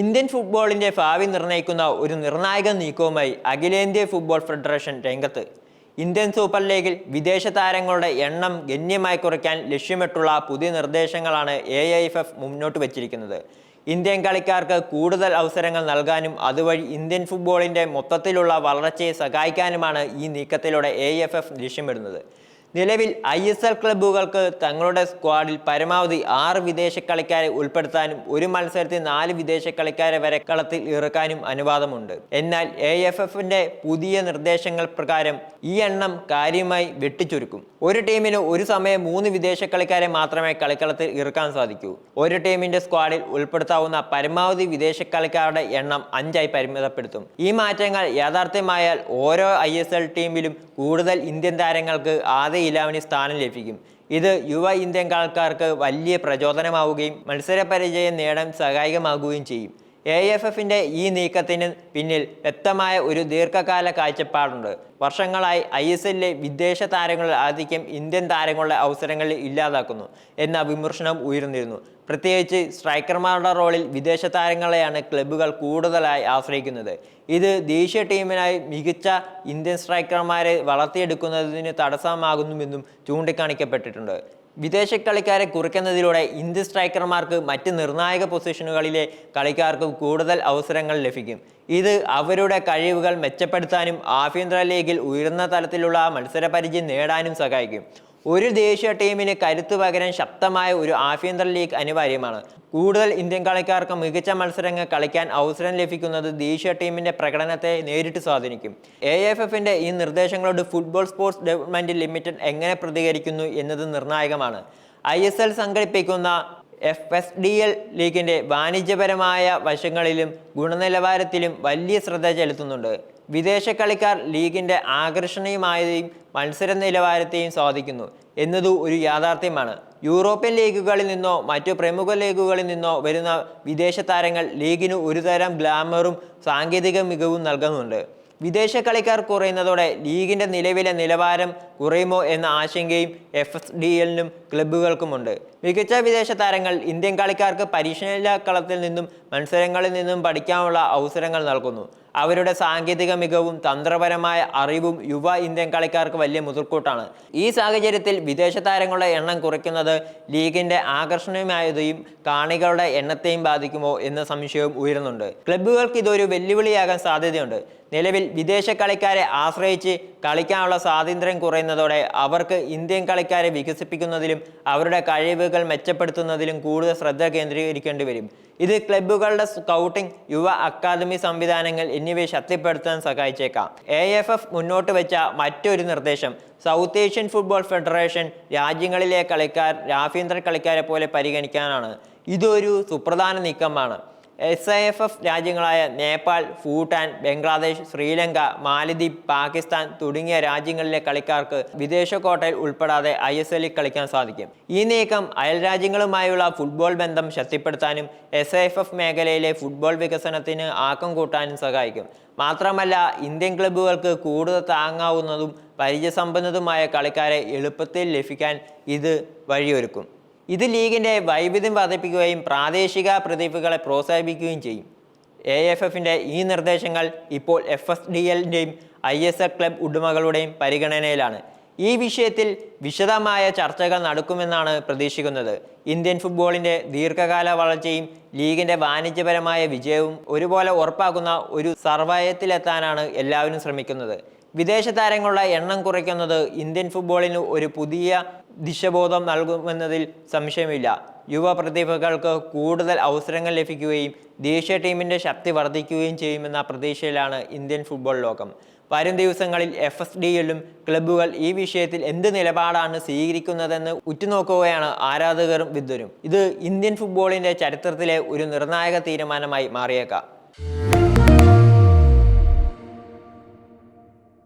Indian ഫുട്ബോളിന്റെ ഭാവി നിർണയിക്കുന്ന ഒരു നിർണായക നീക്കവുമായി അഖിലേന്ത്യാ ഫുട്ബോൾ ഫെഡറേഷൻ രംഗത്ത് ഇന്ത്യൻ സൂപ്പർ ലീഗിൽ വിദേശ താരങ്ങളുടെ എണ്ണം ഗണ്യമായി കുറയ്ക്കാൻ ലക്ഷ്യമിട്ടുള്ള പുതിയ നിർദ്ദേശങ്ങളാണ് എ ഐ എഫ് എഫ് മുന്നോട്ട് വച്ചിരിക്കുന്നത്. ഇന്ത്യൻ കളിക്കാർക്ക് കൂടുതൽ അവസരങ്ങൾ നൽകാനും അതുവഴി ഇന്ത്യൻ ഫുട്ബോളിന്റെ മൊത്തത്തിലുള്ള വളർച്ചയെ സഹായിക്കാനുമാണ് ഈ നീക്കത്തിലൂടെ എ എഫ് എഫ് ലക്ഷ്യമിടുന്നത്. നിലവിൽ ഐ എസ് എൽ ക്ലബ്ബുകൾക്ക് തങ്ങളുടെ സ്ക്വാഡിൽ പരമാവധി ആറ് വിദേശ കളിക്കാരെ ഉൾപ്പെടുത്താനും ഒരു മത്സരത്തിൽ നാല് വിദേശ കളിക്കാരെ വരെ കളത്തിൽ ഇറക്കാനും അനുവാദമുണ്ട്. എന്നാൽ എ എഫ് എഫിന്റെ പുതിയ നിർദ്ദേശങ്ങൾ പ്രകാരം ഈ എണ്ണം കാര്യമായി വെട്ടിച്ചുരുക്കും. ഒരു ടീമിന് ഒരു സമയം മൂന്ന് വിദേശ കളിക്കാരെ മാത്രമേ കളിക്കളത്തിൽ ഇറക്കാൻ സാധിക്കൂ. ഒരു ടീമിന്റെ സ്ക്വാഡിൽ ഉൾപ്പെടുത്താവുന്ന പരമാവധി വിദേശ കളിക്കാരുടെ എണ്ണം അഞ്ചായി പരിമിതപ്പെടുത്തും. ഈ മാറ്റങ്ങൾ യാഥാർത്ഥ്യമായാൽ ഓരോ ഐ ടീമിലും കൂടുതൽ ഇന്ത്യൻ താരങ്ങൾക്ക് ആദ്യ ഇലവനിൽ സ്ഥാനം ലഭിക്കും. ഇത് യുവ ഇന്ത്യൻ കളിക്കാർക്ക് വലിയ പ്രചോദനമാവുകയും മത്സരപരിചയം നേടാൻ സഹായകമാകുകയും ചെയ്യും. എ എഫ് എഫിന്റെ ഈ നീക്കത്തിന് പിന്നിൽ വ്യക്തമായ ഒരു ദീർഘകാല കാഴ്ചപ്പാടുണ്ട്. വർഷങ്ങളായി ഐ എസ് എല്ലിലെ വിദേശ താരങ്ങളിൽ ആധിക്യം ഇന്ത്യൻ താരങ്ങളുടെ അവസരങ്ങളിൽ ഇല്ലാതാക്കുന്നു എന്ന വിമർശനം ഉയർന്നിരുന്നു. പ്രത്യേകിച്ച് സ്ട്രൈക്കർമാരുടെ റോളിൽ വിദേശ താരങ്ങളെയാണ് ക്ലബ്ബുകൾ കൂടുതലായി ആശ്രയിക്കുന്നത്. ഇത് ദേശീയ ടീമിനായി മികച്ച ഇന്ത്യൻ സ്ട്രൈക്കർമാരെ വളർത്തിയെടുക്കുന്നതിന് തടസ്സമാകുന്നുവെന്നും ചൂണ്ടിക്കാണിക്കപ്പെട്ടിട്ടുണ്ട്. വിദേശ കളിക്കാരെ കുറയ്ക്കുന്നതിലൂടെ ഇന്ത്യൻ സ്ട്രൈക്കർമാർക്ക് മറ്റ് നിർണായക പൊസിഷനുകളിലെ കളിക്കാർക്ക് കൂടുതൽ അവസരങ്ങൾ ലഭിക്കും. ഇത് അവരുടെ കഴിവുകൾ മെച്ചപ്പെടുത്താനും ആഭ്യന്തര ലീഗിൽ ഉയർന്ന തലത്തിലുള്ള മത്സരപരിചയം നേടാനും സഹായിക്കും. ഒരു ദേശീയ ടീമിന് കരുത്തു പകരാൻ ശക്തമായ ഒരു ആഭ്യന്തര ലീഗ് അനിവാര്യമാണ്. കൂടുതൽ ഇന്ത്യൻ കളിക്കാർക്ക് മികച്ച മത്സരങ്ങൾ കളിക്കാൻ അവസരം ലഭിക്കുന്നത് ദേശീയ ടീമിന്റെ പ്രകടനത്തെ നേരിട്ട് സ്വാധീനിക്കും. എ എഫ് എഫിന്റെ ഈ നിർദ്ദേശങ്ങളോട് ഫുട്ബോൾ സ്പോർട്സ് ഡെവലപ്മെന്റ് ലിമിറ്റഡ് എങ്ങനെ പ്രതികരിക്കുന്നു എന്നത് നിർണായകമാണ്. ഐ എസ് എൽ സംഘടിപ്പിക്കുന്ന എഫ് എസ് ഡി എൽ ലീഗിന്റെ വാണിജ്യപരമായ വശങ്ങളിലും ഗുണനിലവാരത്തിലും വലിയ ശ്രദ്ധ ചെലുത്തുന്നുണ്ട്. വിദേശ കളിക്കാർ ലീഗിന്റെ ആകർഷണീയമായതെയും മത്സര നിലവാരത്തെയും സ്വാധിക്കുന്നു എന്നത് ഒരു യാഥാർത്ഥ്യമാണ്. യൂറോപ്യൻ ലീഗുകളിൽ നിന്നോ മറ്റു പ്രമുഖ ലീഗുകളിൽ നിന്നോ വരുന്ന വിദേശ താരങ്ങൾ ലീഗിന് ഒരുതരം ഗ്ലാമറും സാങ്കേതിക മികവും നൽകുന്നുണ്ട്. വിദേശ കളിക്കാർ കുറയുന്നതോടെ ലീഗിന്റെ നിലവിലെ നിലവാരം കുറയുമോ എന്ന ആശങ്കയും എഫ് എസ് ഡി എല്ലിനും ക്ലബ്ബുകൾക്കുമുണ്ട്. മികച്ച വിദേശ താരങ്ങൾ ഇന്ത്യൻ കളിക്കാർക്ക് പരിശീലന കളത്തിൽ നിന്നും മത്സരങ്ങളിൽ നിന്നും പഠിക്കാനുള്ള അവസരങ്ങൾ നൽകുന്നു. അവരുടെ സാങ്കേതിക മികവും തന്ത്രപരമായ അറിവും യുവ ഇന്ത്യൻ കളിക്കാർക്ക് വലിയ മുതൽക്കൂട്ടാണ്. ഈ സാഹചര്യത്തിൽ വിദേശ താരങ്ങളുടെ എണ്ണം കുറയ്ക്കുന്നത് ലീഗിന്റെ ആകർഷണീയമായതെയും കാണികളുടെ എണ്ണത്തെയും ബാധിക്കുമോ എന്ന സംശയവും ഉയരുന്നുണ്ട്. ക്ലബ്ബുകൾക്ക് ഇതൊരു വെല്ലുവിളിയാകാൻ സാധ്യതയുണ്ട്. നിലവിൽ വിദേശ കളിക്കാരെ ആശ്രയിച്ച് കളിക്കാനുള്ള സ്വാതന്ത്ര്യം കുറയുന്നതോടെ അവർക്ക് ഇന്ത്യൻ കളിക്കാരെ വികസിപ്പിക്കുന്നതിലും അവരുടെ കഴിവുകൾ മെച്ചപ്പെടുത്തുന്നതിലും കൂടുതൽ ശ്രദ്ധ കേന്ദ്രീകരിക്കേണ്ടി വരും. ഇത് ക്ലബ്ബുകളുടെ സ്കൗട്ടിംഗ് യുവ അക്കാദമി സംവിധാനങ്ങൾ എന്നിവയെ ശക്തിപ്പെടുത്താൻ സഹായിച്ചേക്കാം. എ എഫ് എഫ് മുന്നോട്ട് വെച്ച മറ്റൊരു നിർദ്ദേശം സൗത്ത് ഏഷ്യൻ ഫുട്ബോൾ ഫെഡറേഷൻ രാജ്യങ്ങളിലെ കളിക്കാർ രാഫീന്ദ്ര കളിക്കാരെ പോലെ പരിഗണിക്കാനാണ്. ഇതൊരു സുപ്രധാന നീക്കമാണ്. എസ് ഐ എഫ് എഫ് രാജ്യങ്ങളായ നേപ്പാൾ ഭൂട്ടാൻ ബംഗ്ലാദേശ് ശ്രീലങ്ക മാലദ്വീപ് പാകിസ്ഥാൻ തുടങ്ങിയ രാജ്യങ്ങളിലെ കളിക്കാർക്ക് വിദേശ കോട്ടയിൽ ഉൾപ്പെടാതെ ഐ എസ് എല്ലിൽ കളിക്കാൻ സാധിക്കും. ഈ നീക്കം അയൽ രാജ്യങ്ങളുമായുള്ള ഫുട്ബോൾ ബന്ധം ശക്തിപ്പെടുത്താനും എസ് ഐ എഫ് എഫ് മേഖലയിലെ ഫുട്ബോൾ വികസനത്തിന് ആക്കം കൂട്ടാനും സഹായിക്കും. മാത്രമല്ല ഇന്ത്യൻ ക്ലബ്ബുകൾക്ക് കൂടുതൽ താങ്ങാവുന്നതും പരിചയസമ്പന്നതുമായ കളിക്കാരെ എളുപ്പത്തിൽ ലഭിക്കാൻ ഇത് വഴിയൊരുക്കും. ഇത് ലീഗിന്റെ വൈവിധ്യം വർദ്ധിപ്പിക്കുകയും പ്രാദേശിക പ്രതിഭകളെ പ്രോത്സാഹിപ്പിക്കുകയും ചെയ്യും. എ എഫ് എഫിന്റെ ഈ നിർദ്ദേശങ്ങൾ ഇപ്പോൾ എഫ് എസ് ഡി എല്ലിന്റെയും ഐ എസ് എൽ ക്ലബ് ഉടമകളുടെയും പരിഗണനയിലാണ്. ഈ വിഷയത്തിൽ വിശദമായ ചർച്ചകൾ നടക്കുമെന്നാണ് പ്രതീക്ഷിക്കുന്നത്. ഇന്ത്യൻ ഫുട്ബോളിന്റെ ദീർഘകാല വളർച്ചയും ലീഗിന്റെ വാണിജ്യപരമായ വിജയവും ഒരുപോലെ ഉറപ്പാക്കുന്ന ഒരു സർവയത്തിലെത്താനാണ് എല്ലാവരും ശ്രമിക്കുന്നത്. വിദേശ താരങ്ങളുടെ എണ്ണം കുറയ്ക്കുന്നത് ഇന്ത്യൻ ഫുട്ബോളിന് ഒരു പുതിയ ദിശബോധം നൽകുമെന്നതിൽ സംശയമില്ല. യുവ പ്രതിഭകൾക്ക് കൂടുതൽ അവസരങ്ങൾ ലഭിക്കുകയും ദേശീയ ടീമിന്റെ ശക്തി വർദ്ധിക്കുകയും ചെയ്യുമെന്ന പ്രതീക്ഷയിലാണ് ഇന്ത്യൻ ഫുട്ബോൾ ലോകം. വരും ദിവസങ്ങളിൽ എഫ് എസ് ഡി എല്ലും ക്ലബ്ബുകൾ ഈ വിഷയത്തിൽ എന്ത് നിലപാടാണ് സ്വീകരിക്കുന്നതെന്ന് ഉറ്റുനോക്കുകയാണ് ആരാധകരും വിദ്വരും ഇത് ഇന്ത്യൻ ഫുട്ബോളിന്റെ ചരിത്രത്തിലെ ഒരു നിർണായക തീരുമാനമായി മാറിയേക്കാം.